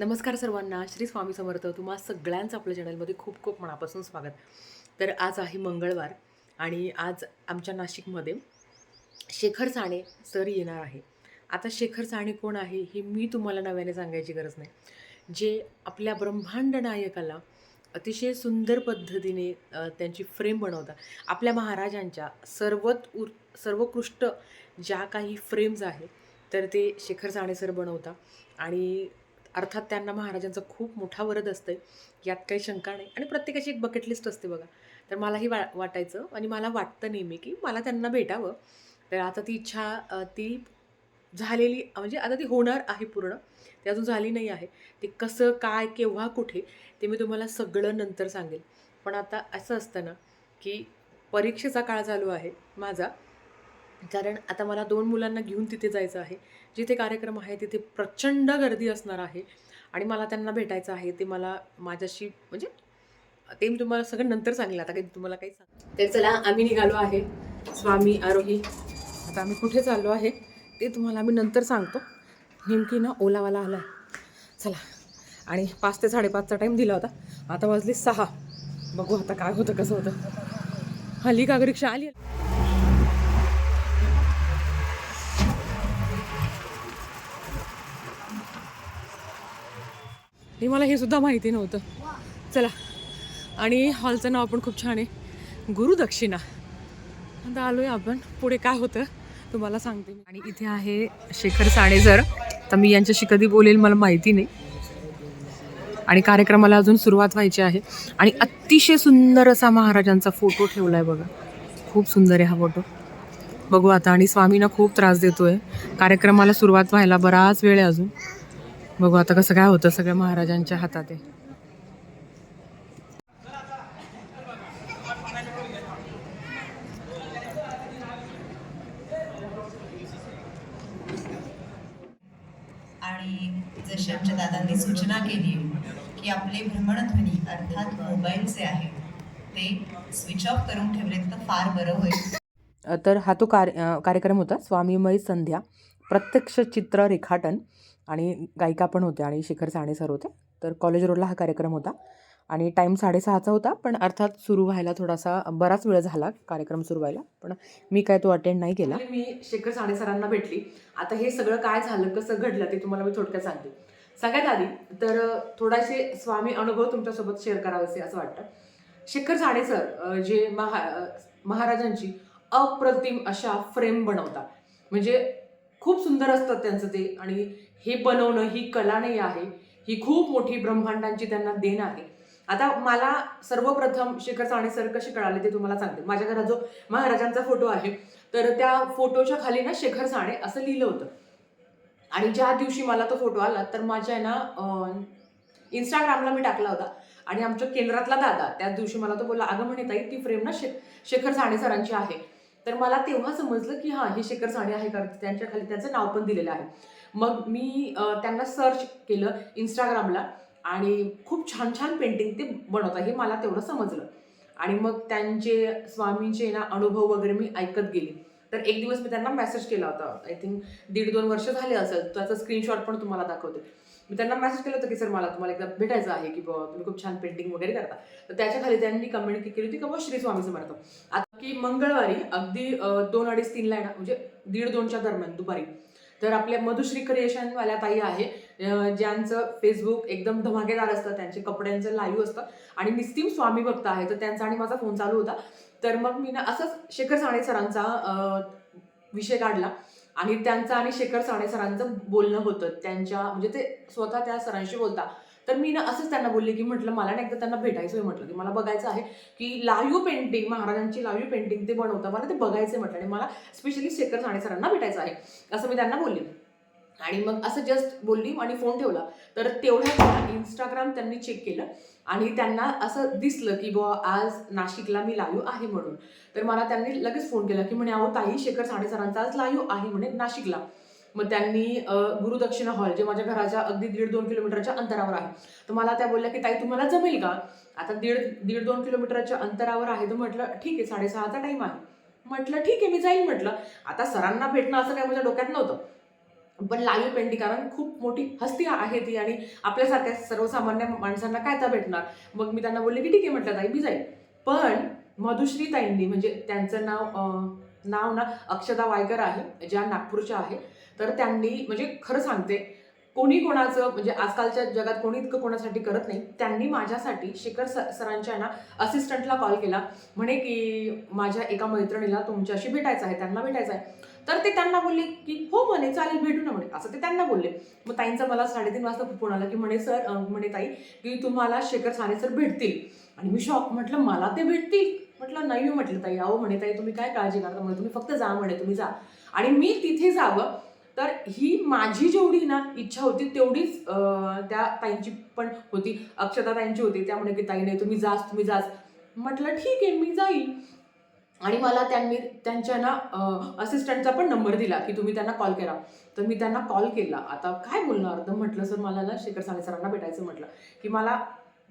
नमस्कार सर्वांना. श्री स्वामी समर्थ. तुम्हा सगळ्यांचं आपल्या चॅनलमध्ये खूप खूप मनापासून स्वागत. तर आज आहे मंगळवार आणि आज आमच्या नाशिकमध्ये शेखर साणे सर येणार आहे. आता शेखर साणे कोण आहे हे मी तुम्हाला नव्याने सांगायची गरज नाही. जे आपल्या ब्रह्मांड नायकाला अतिशय सुंदर पद्धतीने त्यांची फ्रेम बनवतात. आपल्या महाराजांच्या सर्वत उर सर्वोत्कृष्ट ज्या काही फ्रेम्स आहेत तर ते शेखर साणे सर बनवतात. आणि अर्थात त्यांना महाराजांचा खूप मोठा वरद असतं यात काही शंका नाही. आणि प्रत्येकाची एक बकेट लिस्ट असते बघा. तर मलाही वा वाटायचं आणि मला वाटतं नेहमी की मला त्यांना भेटावं. तर आता ती इच्छा ती झालेली म्हणजे आता ती होणार आहे पूर्ण. ती अजून झाली नाही आहे. ते कसं काय केव्हा कुठे ते मी तुम्हाला सगळं नंतर सांगेल. पण आता असं असतं ना की परीक्षेचा काळ चालू आहे माझा. कारण आता मला दोन मुलांना घेऊन तिथे जायचं आहे. जिथे कार्यक्रम आहे तिथे प्रचंड गर्दी असणार आहे. आणि मला त्यांना भेटायचं आहे ते मला माझ्याशी म्हणजे ते मी तुम्हाला सगळं नंतर सांगेल. आता काही तुम्हाला काही सांग तर चला आम्ही निघालो आहे. स्वामी आरोही आता आम्ही कुठे चाललो आहे ते तुम्हाला आम्ही नंतर सांगतो. नेमकी ना ओलावाला आला आहे चला. आणि पाच ते साडेपाचचा टाईम दिला होता. आता वाजले सहा. बघू आता काय होतं कसं होतं. हल्ली का रिक्षा आली. हे मला हे सुद्धा माहिती नव्हतं. चला. आणि हॉलचं नाव पण खूप छान आहे. गुरुदक्षिणा आता आहे आपण. पुढे काय होतं तुम्हाला सांगते आणि इथे आहे शेखर साडेजर तर मी यांच्याशी कधी बोलेल मला माहिती नाही. आणि कार्यक्रमाला अजून सुरुवात व्हायची आहे. आणि अतिशय सुंदर असा महाराजांचा फोटो ठेवला आहे बघा. खूप सुंदर आहे हा फोटो. बघू आता. आणि स्वामींना खूप त्रास देतो आहे कार्यक्रमाला सुरुवात व्हायला बराच वेळ आहे अजून. बघू आता कसं काय होतं सगळ्या महाराजांच्या हातात. आहे आणि जशी आमच्या दादांनी सूचना केली की आपले भ्रमणध्वनी अर्थात मोबाईल जे आहेत ते स्विच ऑफ करून ठेवलेत तर फार बरं होईल. तर हा तो कार्य कार्यक्रम होता स्वामीमय संध्या प्रत्यक्ष चित्र रेखाटन आणि गायिका पण होत्या आणि शिखर साणे सर होते. तर कॉलेज रोडला हा कार्यक्रम होता. आणि टाईम साडेसहाचा होता पण अर्थात सुरू व्हायला थोडासा बराच वेळ झाला कार्यक्रम सुरू व्हायला. पण मी काय तो अटेंड नाही केला. मी शेखर साणे सरांना भेटली. आता हे सगळं काय झालं कसं घडलं ते तुम्हाला मी थोडक्यात सांगते. सगळ्यात आधी तर थोडासे स्वामी अनुभव तुमच्यासोबत शेअर करावेसे असं वाटतं. शेखर साणे सर जे महा महाराजांची अप्रतिम अशा फ्रेम बनवतात. म्हणजे खूप सुंदर असतात त्यांचं ते. आणि हे बनवणं ही कला नाही आहे. ही खूप मोठी ब्रह्मांडांची त्यांना देण आहे. आता मला सर्वप्रथम शेखर साणे सर कसे कळाले ते तुम्हाला सांगते. माझ्या घरात जो महाराजांचा फोटो आहे तर त्या फोटोच्या खाली ना शेखर साणे असं लिहिलं होतं. आणि ज्या दिवशी मला तो फोटो आला तर माझ्या आहे ना इंस्टाग्रामला मी टाकला होता. आणि आमच्या केंद्रातला दादा त्याच दिवशी मला तो बोलला अगं म्हणे ताई ती फ्रेम ना शे शेखर साणे सरांची आहे. तर मला तेव्हा समजलं की हां हे शेखर साने आहे कारण त्यांच्या खाली त्यांचं नाव पण दिलेलं आहे. मग मी त्यांना सर्च केलं इंस्टाग्रामला आणि खूप छान छान पेंटिंग ते बनवतात हे मला तेवढं समजलं. आणि मग त्यांचे स्वामींचे ना अनुभव वगैरे मी ऐकत गेले. तर एक दिवस मी त्यांना मेसेज केला होता. आय थिंक दीड दोन वर्ष झाले असेल. त्याचा स्क्रीनशॉट पण तुम्हाला दाखवते. मी त्यांना मेसेज केलं होतं की सर मला तुम्हाला एकदा भेटायचं आहे की बाबा तुम्ही खूप छान पेंटिंग वगैरे करता. तर त्याच्याखाली त्यांनी कमेंट केली होती की बाबा श्री स्वामी समर्थ. आता की मंगळवारी अगदी दोन अडीच तीनला आहे म्हणजे दीड दोनच्या दरम्यान दुपारी तर आपल्या मधुश्री क्रिएशनवाल्या ताई आहे ज्यांचं फेसबुक एकदम धमाकेदार असतं त्यांचे कपड्यांचं लाईव्ह असतं आणि निस्तीम स्वामी भक्त आहे तर त्यांचा आणि माझा फोन चालू होता. तर मग मी ना असंच शेखर साणे सरांचा विषय काढला. आणि त्यांचं आणि शेखर साणे सरांचं बोलणं होतं. त्यांच्या म्हणजे ते स्वतः त्या सरांशी बोलता. तर मी ना असंच त्यांना बोलले की म्हटलं मला ना एकदा त्यांना भेटायचं आहे म्हटलं की मला बघायचं आहे की लाईव्ह पेंटिंग महाराजांची लाईव्ह पेंटिंग ते बनवतं मला ते बघायचं आहे म्हटलं. आणि मला स्पेशली शेखर साणे सरांना भेटायचं आहे असं मी त्यांना बोलले. आणि मग असं जस्ट बोलली आणि फोन ठेवला. तर तेवढ्या इंस्टाग्राम त्यांनी चेक केलं. आणि त्यांना असं दिसलं की बुवा आज नाशिकला मी लाईव्ह आहे म्हणून. तर मला त्यांनी लगेच फोन केला की म्हणे अहो ताई शेखर साडेसरांचा आज लाईव्ह आहे म्हणे नाशिकला. मग त्यांनी गुरुदक्षिणा हॉल जे माझ्या घराच्या अगदी दीड दोन किलोमीटरच्या अंतरावर आहे. तर मला त्या बोलल्या की ताई तुम्हाला जमेल का? आता दीड दीड दोन किलोमीटरच्या अंतरावर आहे. तर म्हटलं ठीक आहे साडेसहाचा टाईम आहे. म्हटलं ठीक आहे मी जाईल म्हटलं. आता सरांना भेटणं असं काय माझ्या डोक्यात नव्हतं. पण लाईव्ह पेंटिंग कारण खूप मोठी हस्ती आहे ती आणि आपल्यासारख्या सर्वसामान्य माणसांना काय त्या भेटणार. मग मी त्यांना बोलले की ठीक आहे म्हटलं ताई मी जाईल पण मधुश्री ताईंनी म्हणजे त्यांचं नाव नाव ना अक्षदा वायकर आहे ज्या नागपूरच्या आहे तर त्यांनी म्हणजे खरं सांगते कोणी कोणाचं म्हणजे आजकालच्या जगात कोणी इतकं कोणासाठी करत नाही त्यांनी माझ्यासाठी शेखर स सरांच्या ना असिस्टंटला कॉल केला. म्हणे की माझ्या एका मैत्रिणीला तुमच्याशी भेटायचं आहे त्यांना भेटायचं आहे. तर ते त्यांना बोलले की हो म्हणे चालेल भेटू ना म्हणे. असं ते त्यांना बोलले. मग ताईंचा मला साडेतीन वाजता फोन आला की म्हणे सर म्हणे ताई की तुम्हाला शेखर साने सर भेटतील. आणि मी शॉक म्हटलं मला ते भेटतील? म्हटलं नाही हो, म्हटलं ताई अहो म्हणे ताई तुम्ही काय काळजी करता? म्हणे तुम्ही फक्त जा म्हणे तुम्ही जा. आणि मी तिथे जावं. तर ही माझी जेवढी ना इच्छा होती तेवढीच त्या ताईंची पण होती. अक्षता ताईंची होती. त्यामुळे की ताई नाही तुम्ही जाच तुम्ही जाच. म्हटलं ठीक आहे मी जाईल आणि मला त्यांनी त्यांच्या ना असिस्टंटचा पण नंबर दिला की तुम्ही त्यांना कॉल करा. तर मी त्यांना कॉल केला. आता काय बोलणार? तर म्हटलं सर मला ना शेखर साने सरांना भेटायचं म्हटलं. की मला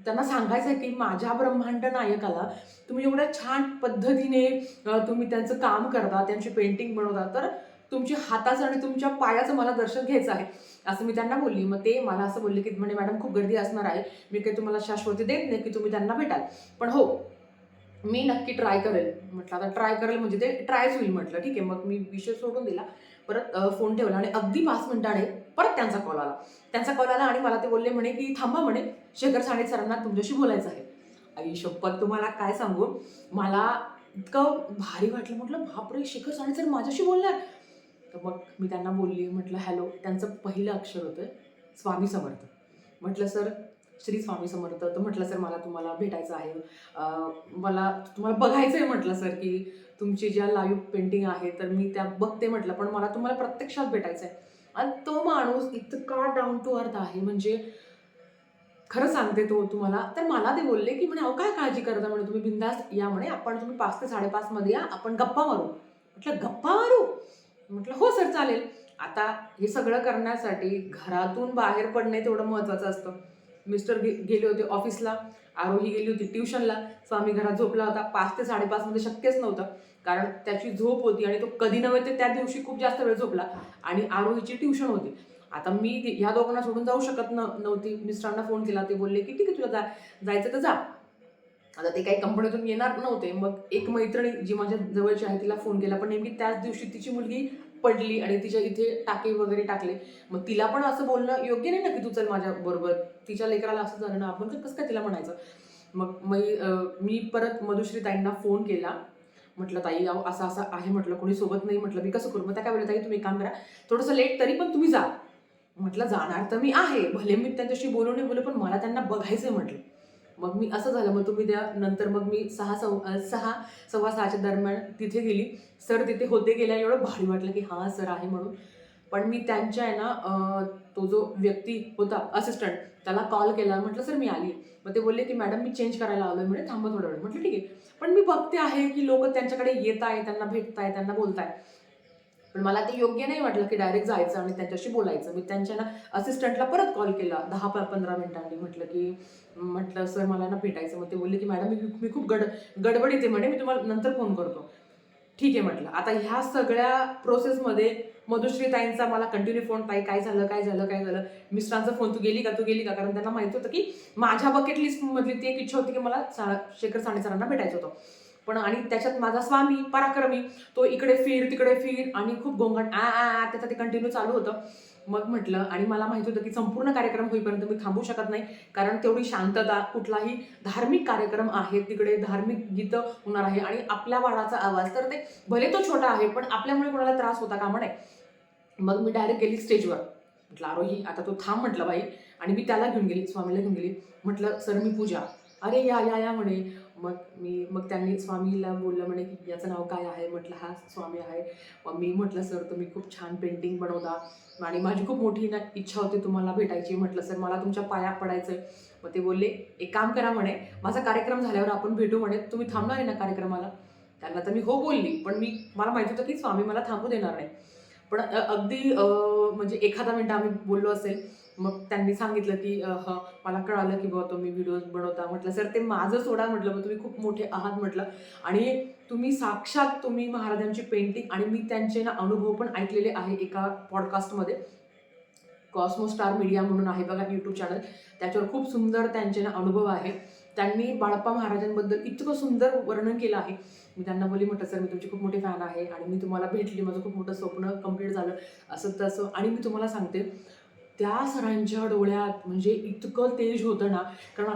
त्यांना सांगायचं आहे की माझ्या ब्रह्मांड नायकाला तुम्ही एवढ्या छान पद्धतीने तुम्ही त्यांचं काम करता त्यांची पेंटिंग बनवता तर तुमच्या हाताचं आणि तुमच्या पायाचं मला दर्शन घ्यायचं आहे. असं मी त्यांना बोलली. मग ते मला असं बोलले की म्हणे मॅडम खूप गर्दी असणार आहे. मी काही तुम्हाला शाश्वती देत नाही की तुम्ही त्यांना भेटाल. पण हो मी नक्की ट्राय करेल. म्हटलं आता ट्राय करेल म्हणजे ते ट्रायच होईल म्हटलं. ठीक आहे मग मी विषय सोडून दिला. परत फोन ठेवला आणि अगदी पाच मिनिटाने परत त्यांचा कॉल आला. त्यांचा कॉल आला आणि मला ते बोलले म्हणे की थांबा म्हणे शेखर साने सरांना तुमच्याशी बोलायचं आहे. आई शपथ तुम्हाला काय सांगू? मला इतकं भारी वाटलं. म्हटलं बापरे शेखर साने सर माझ्याशी बोलणार? तर मग मी त्यांना बोलली म्हटलं हॅलो. त्यांचं पहिलं अक्षर होतं स्वामी समर्थ. म्हटलं सर श्री स्वामी समर्थ तर म्हटलं सर मला तुम्हाला भेटायचं आहे. मला तुम्हाला बघायचं आहे म्हटलं सर की तुमची ज्या लाईव्ह पेंटिंग आहे तर मी त्या बघते म्हटलं पण मला तुम्हाला प्रत्यक्षात भेटायचं आहे आणि तो माणूस इतका डाऊन टू अर्थ आहे म्हणजे खरं सांगते तो तुम्हाला तर मला ते बोलले की म्हणे अहो काय काळजी करता म्हणे तुम्ही? बिंदास्त या म्हणे आपण तुम्ही पाच ते साडेपाचमध्ये या आपण गप्पा मारू. म्हटलं गप्पा मारू? म्हटलं हो सर चालेल. आता हे सगळं करण्यासाठी घरातून बाहेर पडणे तेवढं महत्त्वाचं असतं. मिस्टर गे गेले होते ऑफिसला. आरोही गेली होती ट्युशनला. स्वामी घरात झोपला होता. पाच ते साडेपाचमध्ये शक्यच नव्हतं. कारण त्याची झोप होती आणि तो कधी नव्हे ते त्या दिवशी खूप जास्त वेळ झोपला. आणि आरोहीची ट्युशन होती. आता मी ह्या दोघांना सोडून जाऊ शकत न नव्हती. मिस्टरांना फोन केला. ते बोलले की ठीक आहे तुला जा जायचं तर जा. आता ते काही कंपनीतून येणार नव्हते. मग एक मैत्रिणी जी माझ्या जवळची आहे तिला फोन केला. पण नेमकी त्याच दिवशी तिची मुलगी पडली आणि तिच्या इथे टाके वगैरे टाकले. मग तिला पण असं बोलणं योग्य नाही ना की तू चल माझ्या बरोबर. तिच्या लेकराला असं झालं ना आपण कसं काय तिला म्हणायचं? मग मी मी परत मधुश्री ताईंना फोन केला. म्हटलं ताई अहो असं असं आहे म्हटलं कोणी सोबत नाही म्हटलं मी कसं करू? मग त्या काय बोलत ताई तुम्ही काम करा. थोडंसं लेट तरी पण तुम्ही जा. म्हटलं जाणार तर मी आहे. भले मी त्यांच्याशी बोलू नाही बोलू पण मला त्यांना बघायचं म्हटलं. मग मी असं झालं मग तुम्ही त्या नंतर मग मी सहा सव सहा सव्वा सहाच्या दरम्यान तिथे गेली. सर तिथे होते गेल्या एवढं भारी वाटलं की हां सर आहे म्हणून. पण मी त्यांच्या आहे ना तो जो व्यक्ती होता असिस्टंट त्याला कॉल केला. म्हटलं सर मी आली. मग ते बोलले की मॅडम मी चेंज करायला आलोय. म्हणे थांबा थोडा वेळ. म्हटलं ठीक आहे. पण मी बघते आहे की लोक त्यांच्याकडे येत आहे त्यांना भेटत आहे त्यांना बोलत आहे पण मला ते योग्य नाही वाटलं की डायरेक्ट जायचं आणि त्यांच्याशी बोलायचं. मी त्यांच्या ना असिस्टंटला परत कॉल केला दहा प- पंधरा मिनिटांनी. म्हटलं की म्हटलं सर मला ना भेटायचं मग ते बोलले की मॅडम मी मी खूप गड गडबडीत आहे म्हणे मी तुम्हाला नंतर फोन करतो. ठीक आहे म्हटलं. आता ह्या सगळ्या प्रोसेसमध्ये मधुश्री ताईंचा मला कंटिन्यू फोन ताई काय झालं? काय झालं? काय झालं? मिस्टरांचा फोन तू गेली का? तू गेली का? कारण त्यांना माहीत होतं की माझ्या बकेट लिस्टमधली ती एक इच्छा होती की मला सा शेखर साने सरांना भेटायचं होतं. पण आणि त्याच्यात माझा स्वामी पराक्रमी तो इकडे फिर तिकडे फिर आणि खूप गोंगाट आ आ आ त्याचं ते कंटिन्यू चालू होतं. मग म्हटलं आणि मला माहिती होतं की संपूर्ण कार्यक्रम होईपर्यंत मी थांबू शकत नाही कारण तेवढी शांतता कुठलाही धार्मिक कार्यक्रम आहे तिकडे धार्मिक गीतं होणार आहे आणि आपल्या बाळाचा आवाज तर ते भले तो छोटा आहे पण आपल्यामुळे कोणाला त्रास होता कामा नाही मग मी डायरेक्ट गेली स्टेजवर. म्हटलं आरोही आता तो थांब म्हटलं बाई. आणि मी त्याला घेऊन गेली स्वामीला घेऊन गेली. म्हटलं सर मी पूजा. अरे या या या म्हणे. मग मी मग त्यांनी स्वामीला बोललं म्हणे की याचं नाव काय आहे? म्हटलं हा स्वामी आहे. मग मी म्हटलं सर तुम्ही खूप छान पेंटिंग बनवता आणि माझी खूप मोठी ना इच्छा होती तुम्हाला भेटायची. म्हटलं सर मला तुमच्या पाया पडायचं आहे मग ते बोलले एक काम करा म्हणे माझा कार्यक्रम झाल्यावर आपण भेटू म्हणे. तुम्ही थांबणार आहे ना कार्यक्रमाला? त्यांना तर मी हो बोलली पण मी मला माहिती होतं की स्वामी मला थांबू देणार नाही. पण अगदी म्हणजे एखादा मिनटं आम्ही बोललो असेल मग त्यांनी सांगितलं की ह मला कळालं की बाबा तुम्ही व्हिडिओज बनवता म्हटलं. सर ते माझं सोडा म्हटलं मग तुम्ही खूप मोठे आहात म्हटलं. आणि तुम्ही साक्षात तुम्ही महाराजांची पेंटिंग आणि मी त्यांचे ना अनुभव पण ऐकलेले आहे एका पॉडकास्टमध्ये कॉस्मो स्टार मीडिया म्हणून आहे बघा यूट्यूब चॅनल त्याच्यावर खूप सुंदर त्यांचे ना अनुभव आहे. त्यांनी बाळप्पा महाराजांबद्दल इतकं सुंदर वर्णन केलं आहे. मी त्यांना बोली म्हटलं सर मी तुमची खूप मोठी फॅन आहे आणि मी तुम्हाला भेटली. माझं खूप मोठं स्वप्न कंप्लीट झालं. असं तसं. आणि मी तुम्हाला सांगते त्या सरांच्या डोळ्यात म्हणजे इतकं तेज होतं ना कारण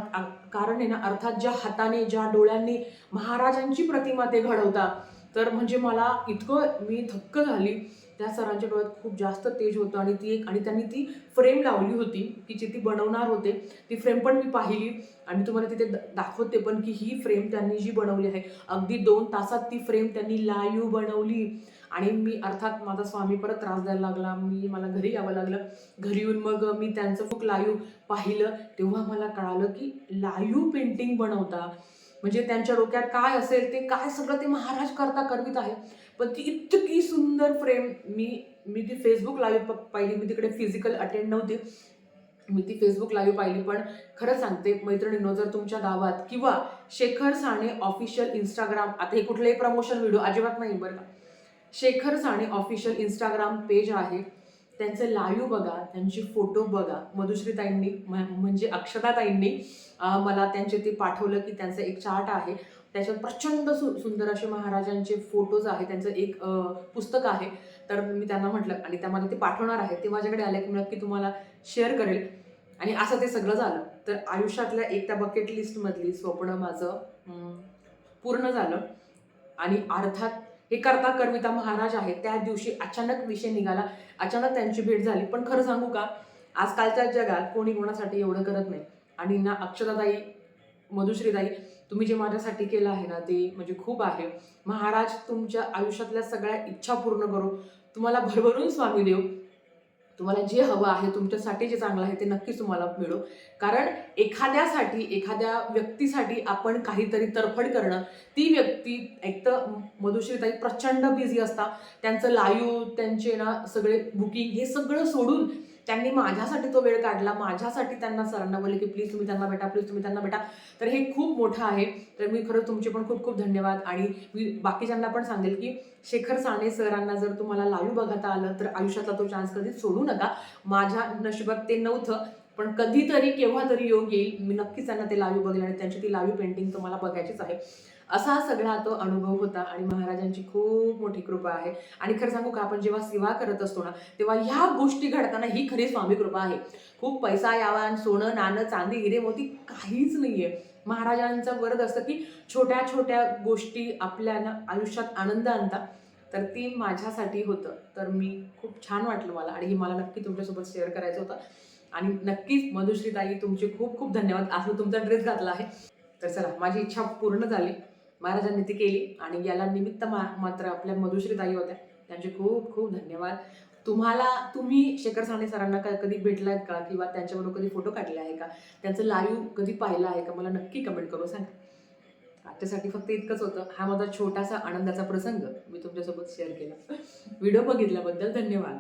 कारण आहे ना अर्थात ज्या हाताने ज्या डोळ्यांनी महाराजांची प्रतिमा ते घडवता तर म्हणजे मला इतकं मी थक्क झाली. त्या सरांच्या डोळ्यात खूप जास्त तेज होतं आणि ती एक आणि त्यांनी ती फ्रेम लावली होती की जी ती बनवणार होते. ती फ्रेम पण मी पाहिली आणि तुम्हाला तिथे द- दाखवते पण की ही फ्रेम त्यांनी जी बनवली आहे. अगदी दोन तासात ती फ्रेम त्यांनी लाईव्ह बनवली. आणि मी अर्थात माझा स्वामी परत त्रास द्यायला लागला मी मला घरी यावं लागलं. घरी येऊन मग मी त्यांचं खूप लाईव्ह पाहिलं तेव्हा मला कळालं की लाईव्ह पेंटिंग बनवता. म्हणजे त्यांच्या डोक्यात काय असेल ते काय सगळं ते महाराज करता करवीत आहे. पण ती इतकी सुंदर फ्रेम मी मी ती फेसबुक लाईव्ह पाहिली मी तिकडे फिजिकल अटेंड नव्हती. मी ती फेसबुक लाईव्ह पाहिली पण खरं सांगते मैत्रिणींनो जर तुमच्या गावात किंवा शेखर साने ऑफिशियल इंस्टाग्राम आता हे कुठलेही प्रमोशन व्हिडिओ अजिबात नाही बरं का. Shekhar Sane official Instagram page आहे. त्यांचे लाईव्ह बघा त्यांचे फोटो बघा. मधुश्रीताईंनी म्ह- म्हणजे अक्षताताईंनी मला त्यांचे ते पाठवलं की त्यांचं एक चार्ट आहे. त्याच्यात प्रचंड सु सुंदर असे महाराजांचे फोटोज आहे. त्यांचं एक पुस्तक आहे. तर मी त्यांना म्हटलं आणि त्या मला ते पाठवणार आहे. ते माझ्याकडे आले की मी नक्की तुम्हाला शेअर करेल. आणि असं ते सगळं झालं. तर आयुष्यातल्या एक त्या बकेट लिस्टमधली स्वप्न माझं पूर्ण झालं. आणि अर्थात हे करता करविता महाराज आहेत. त्या दिवशी अचानक विषय निघाला. अचानक त्यांची भेट झाली. पण खरं सांगू का? आजकालच्या जगात कोणी कोणासाठी एवढं करत नाही. आणि ना अक्षताताई मधुश्रीताई तुम्ही जे माझ्यासाठी केलं आहे ना ते म्हणजे खूप आहे. महाराज तुमच्या आयुष्यातल्या सगळ्या इच्छा पूर्ण करो. तुम्हाला भरभरून स्वामी देव. तुम्हाला जे हवं आहे तुमच्यासाठी जे चांगलं आहे ते नक्कीच तुम्हाला मिळो. कारण एखाद्यासाठी एखाद्या व्यक्तीसाठी आपण काहीतरी तरफड करणं ती व्यक्ती एक तर मधुश्रीताई प्रचंड बिझी असता त्यांचं लाईव्ह त्यांचे ना सगळे बुकिंग हे सगळं सोडून त्यांनी माझ्यासाठी तो वेळ काढला माझ्यासाठी त्यांना सरांना बोलले की प्लीज तुम्ही त्यांना भेटा प्लीज तुम्ही त्यांना भेटा. तर हे खूप मोठं आहे. तर मी खरं तुमचे पण खूप खूप धन्यवाद. आणि मी बाकीच्यांना पण सांगेल की शेखर साने सरांना जर तुम्हाला लाईव्ह बघता आलं तर आयुष्यातला तो चान्स कधीच सोडू नका. माझ्या नशिबात ते नव्हतं पण कधीतरी केव्हा तरी योग येईल. मी नक्कीच त्यांना ते लाईव्ह बघेल आणि त्यांची ती लाईव्ह पेंटिंग तुम्हाला बघायचीच आहे. असा सगळा तो अनुभव होता आणि महाराजांची खूप मोठी कृपा आहे. आणि खरं सांगू का आपण जेव्हा सेवा करत असतो ना तेव्हा ह्या गोष्टी घडताना ही खरी स्वामी कृपा आहे. खूप पैसा यावा आणि सोनं नाणं चांदी हिरे मोती काहीच नाहीये. महाराजांचं वरद असतं की छोट्या छोट्या गोष्टी आपल्यानं आयुष्यात आनंद आणतात. तर ती माझ्यासाठी होतं. तर मी खूप छान वाटलं मला आणि ही मला नक्की तुमच्यासोबत शेअर करायचं होतं. आणि नक्कीच मधुश्रीताई तुमचे खूप खूप धन्यवाद. आज मी तुमचा ड्रेस घातला आहे. तर चला माझी इच्छा पूर्ण झाली. महाराजांनी ती केली आणि याला निमित्त मा मात्र आपल्या मधुश्रीताई होत्या. त्यांचे खूप खूप धन्यवाद. तुम्हाला तुम्ही शेखर साने सरांना का कधी भेटलायत का? किंवा त्यांच्याबरोबर कधी फोटो काढले आहे का? त्यांचं लाईव्ह कधी पाहिलं आहे का? मला नक्की कमेंट करून सांगा. आजच्यासाठी फक्त इतकंच होतं. हा माझा छोटासा आनंदाचा प्रसंग मी तुमच्यासोबत शेअर केला. व्हिडिओ बघितल्याबद्दल धन्यवाद.